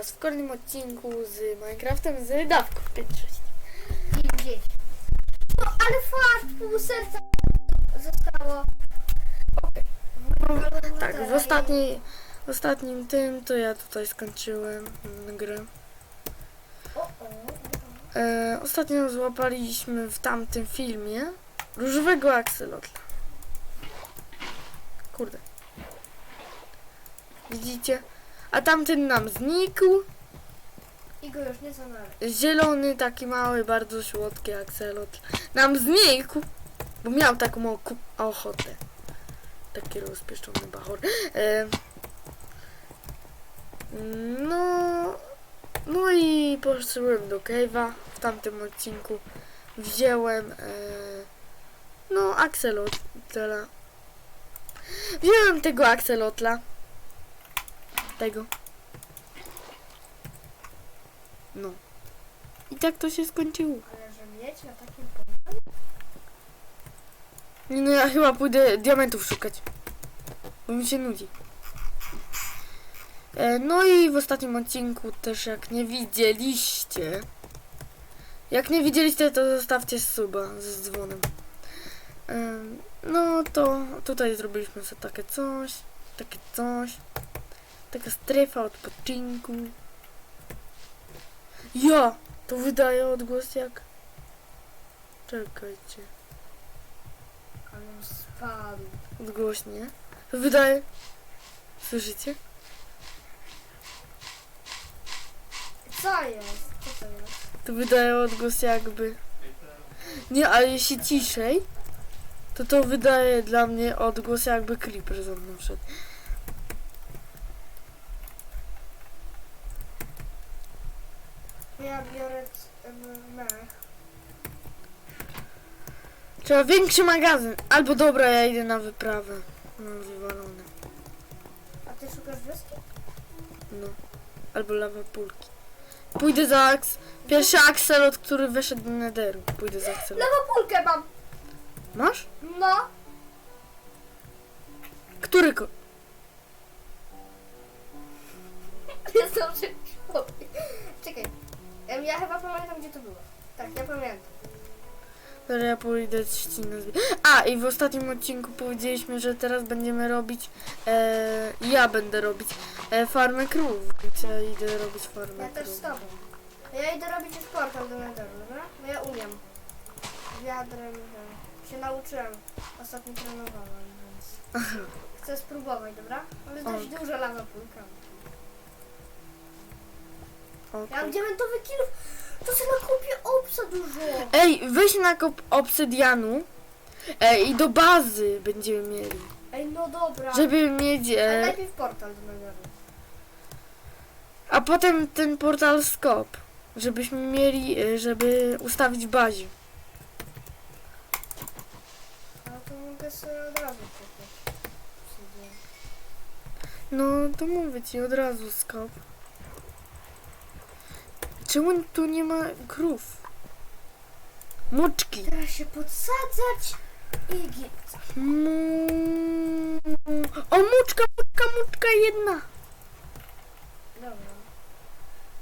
Was w kolejnym odcinku z Minecraftem z dawką 56. 50. No ale fakt, pół serca zostało. Tak, w, w ostatnim tym to ja tutaj skończyłem grę. E, ostatnio złapaliśmy w tamtym filmie różowego akselotla. Kurde. Widzicie? A tamten nam znikł. I go już nie znalazł. Zielony, taki mały, bardzo słodki akselotl nam znikł, bo miał taką ochotę. Taki rozpieszczony bachor. E, no, no i poszedłem do cave'a w tamtym odcinku. Wziąłem, e, no, akselotla. Wziąłem tego akselotla. Tego. No. I tak to się skończyło. Ale że mieć na takim poziomie? Nie, No ja chyba pójdę diamentów szukać. Bo mi się nudzi. E, no i w ostatnim odcinku też jak nie widzieliście. Jak nie widzieliście to zostawcie suba z dzwonem. E, no to tutaj zrobiliśmy sobie takie coś. Takie coś. Taka strefa odpoczynku. Ja! To wydaje odgłos jak... Czekajcie. Ale on spadł. Odgłośnie. Wydaje. Słyszycie? Co jest? Co to jest? To wydaje odgłos jakby. Nie, ale jeśli ciszej, to to wydaje dla mnie odgłos jakby creeper za mną szedł. Ja biorę mech. Trzeba większy magazyn. Albo dobra, ja idę na wyprawę. Mam wywalone. A ty szukasz wioski? No. Albo lawa pulki. Pójdę za aks. Pierwszy akselot, który wyszedł do nederu. Pójdę za akselot. Lewopulkę mam! Masz? No! Który ko... Ja dobrze Czekaj. Em, Ja chyba pamiętam, gdzie to było. Tak, ja pamiętam. Dobra, ja pójdę trzcinę zbie... A, i w ostatnim odcinku powiedzieliśmy, że teraz będziemy robić... E, ja będę robić e, farmę krów. Więc ja idę robić farmę Ja też z krów. tobą. Ja idę robić już portal do Netheru, dobra? No ja umiem. Wiadrem, że się nauczyłem. Ostatnio trenowałem, więc... Chcę spróbować, dobra? Ale dość Ok. duża lawa pulka. Ja mam diamentowy kilów. To sobie kupię obsa dużo. Ej, weź na kop obsydianu e, i do bazy będziemy mieli. Ej, no dobra. Żeby mieć... Ale E, najpierw portal do Netheru. a potem ten portal skop. Żebyśmy mieli, e, żeby ustawić bazie. Ale to mogę sobie od razu kupić. No, to mówię ci od razu skop. Czemu tu nie ma krów? Muczki. Teraz się podsadzać i giec. Mm. O, muczka, muczka, muczka jedna. Dobra.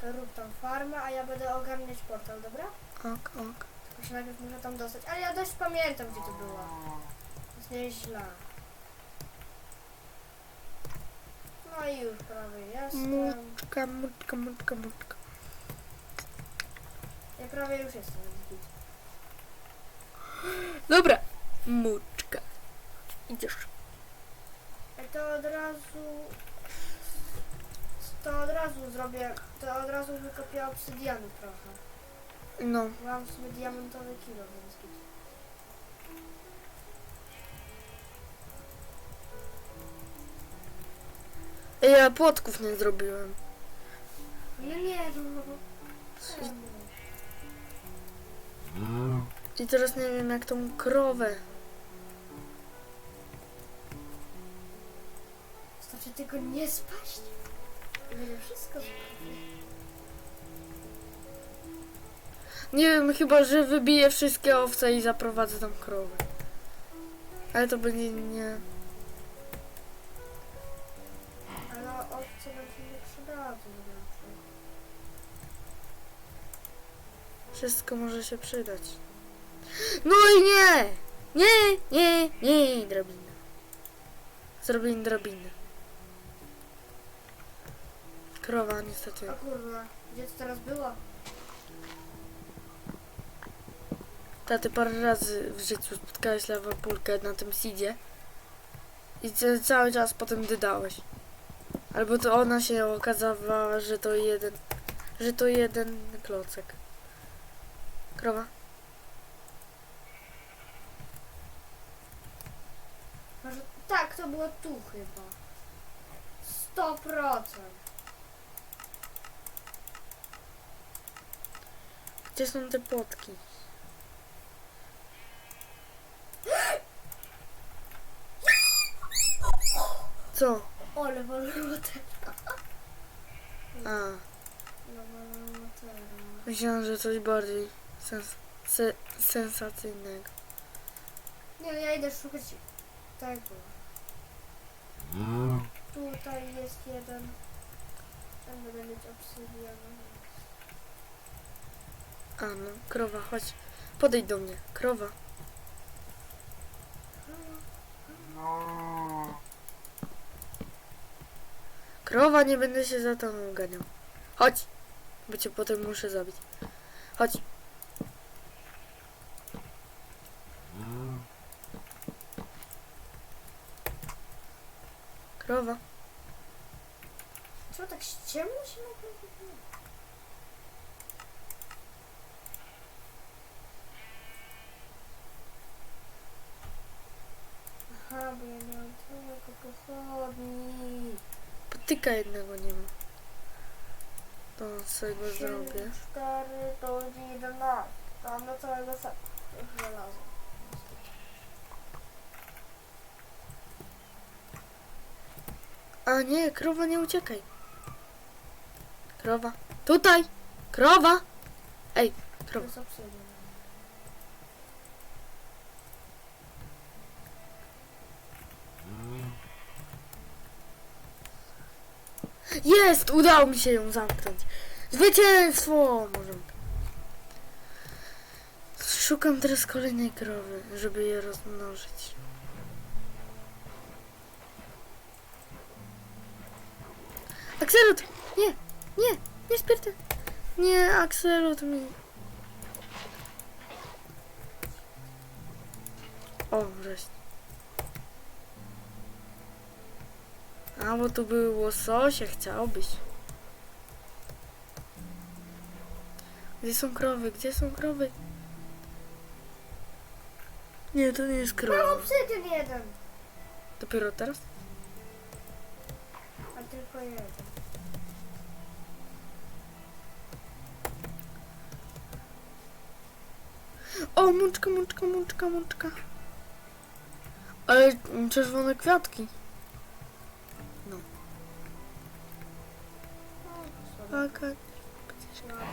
To rób tam farmę, a ja będę ogarniać portal, dobra? Ok, ok. Tylko się najpierw muszę tam dostać. Ale ja dość pamiętam, gdzie to było. Jest nieźle. No i już prawie jestem. Muczka, muczka, muczka, muczka. Prawie już jestem. Dobra. Muczka. Idziesz. To od razu... To od razu zrobię... To od razu wykopię obsydianu trochę. No. Mam w sumie diamentowy kilo, więc git. Ja płotków nie zrobiłem. No nie, no... I teraz nie wiem jak tą krowę. Znaczy tylko nie spaść. Wszystko Nie wiem, chyba że wybiję wszystkie owce i zaprowadzę tam krowy. Ale to będzie nie... Ale owce będzie się przydało. Znaczy. Wszystko może się przydać. No i nie! Nie, nie, nie, drabina. Zrobimy drabinę. Krowa niestety. O kurwa, gdzie to teraz było? Taty parę razy w życiu spotkałeś lawapulkę na tym seedzie i ca- cały czas potem dydałeś. Albo to ona się okazała, że to jeden, że to jeden klocek. Krowa? Może tak, to było tu chyba. 100%. Gdzie są te płotki? Co? Ole, walutera. A, Walutera. myślałam, że coś bardziej sens se sensacyjnego. Nie, no ja idę szukać tego. Tutaj jest jeden. Tam będę mieć obsydianę. A no, krowa, chodź. Podejdź do mnie. Krowa. Krowa, nie będę się za tobą ganiał. Chodź. Bo cię potem muszę zabić. Chodź. Krowa. Co tak ściemno się nagle Aha, bo ja miałam tylko pochodni. Potyka jednego nie ma. To sobie go zrobię. 4 to będzie 11. Tam na całego seta. Znalazłem. A nie, krowa, nie uciekaj. Krowa. Tutaj! Krowa! Ej, krowa. jest! Udało mi się ją zamknąć. Zwycięstwo! Może. Szukam teraz kolejnej krowy, żeby je rozmnożyć. Akselot! Nie! Nie! Nie spierdę! Nie, Akselot mi... O, wreszcie. A, bo tu były łososie, chciałbyś. Gdzie są krowy? Gdzie są krowy? Nie, to nie jest Mam krowa. obsydian jeden. Dopiero teraz? A tylko jeden. O, muczka, muczka, muczka, muczka. Ale czerwone kwiatki. O, sorry. Taka. No. Tak.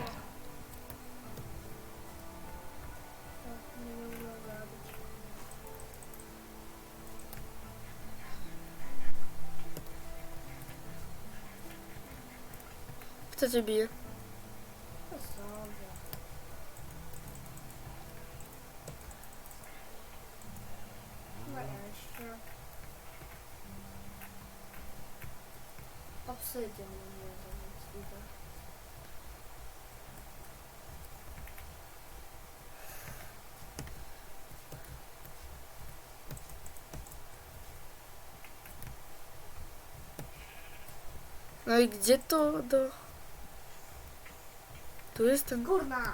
Kto cię bije? To sobie. No. Obsydian jeden, więc idę. No i gdzie to do... Tu jest ten... Kurna!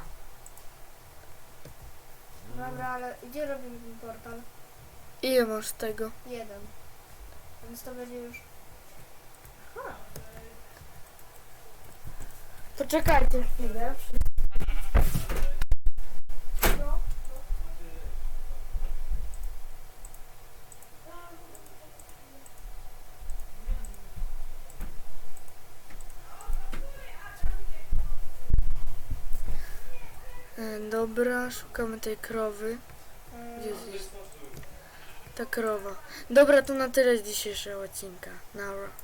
Dobra, ale gdzie robimy ten portal? Ile masz tego? Jeden. Więc to będzie już... Aha. Poczekajcie chwilę. E, Dobra, szukamy tej krowy. Gdzie jest? Ta krowa. Dobra, to na tyle z dzisiejszego odcinka. Nara.